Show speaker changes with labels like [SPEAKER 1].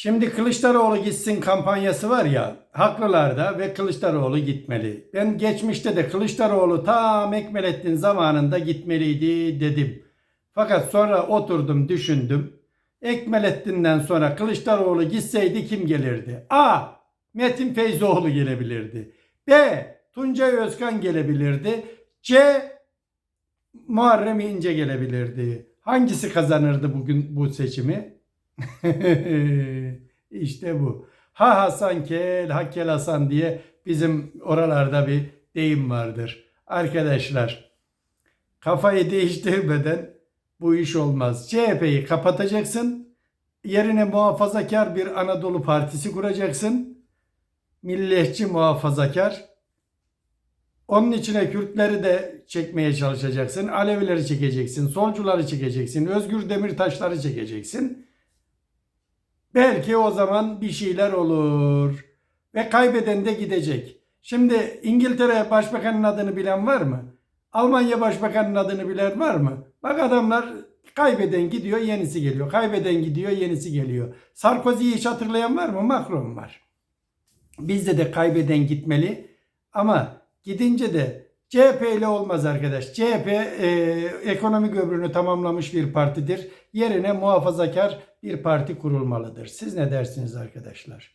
[SPEAKER 1] Şimdi Kılıçdaroğlu gitsin kampanyası var ya, haklılar da ve Kılıçdaroğlu gitmeli. Ben geçmişte de Kılıçdaroğlu tam Ekmelettin zamanında gitmeliydi dedim. Fakat sonra oturdum düşündüm. Ekmelettin'den sonra Kılıçdaroğlu gitseydi kim gelirdi? A. Metin Feyzoğlu gelebilirdi. B. Tuncay Özkan gelebilirdi. C. Muharrem İnce gelebilirdi. Hangisi kazanırdı bugün bu seçimi? işte bu. Ha Hasan kel, ha kel Hasan diye bizim oralarda bir deyim vardır. Arkadaşlar kafayı değiştirmeden bu iş olmaz. CHP'yi kapatacaksın. Yerine muhafazakar bir Anadolu Partisi kuracaksın. Milliyetçi muhafazakar. Onun içine Kürtleri de çekmeye çalışacaksın. Alevileri çekeceksin. Solcuları çekeceksin. Özgür Demirtaşları çekeceksin. Belki o zaman bir şeyler olur. Ve kaybeden de gidecek. Şimdi İngiltere Başbakanı'nın adını bilen var mı? Almanya Başbakanı'nın adını bilen var mı? Bak adamlar kaybeden gidiyor yenisi geliyor. Kaybeden gidiyor yenisi geliyor. Sarkozy'yi hiç hatırlayan var mı? Macron var. Bizde de kaybeden gitmeli. Ama gidince de CHP ile olmaz arkadaş. CHP e, ekonomi göbrünü tamamlamış bir partidir. Yerine muhafazakar bir parti kurulmalıdır. Siz ne dersiniz arkadaşlar?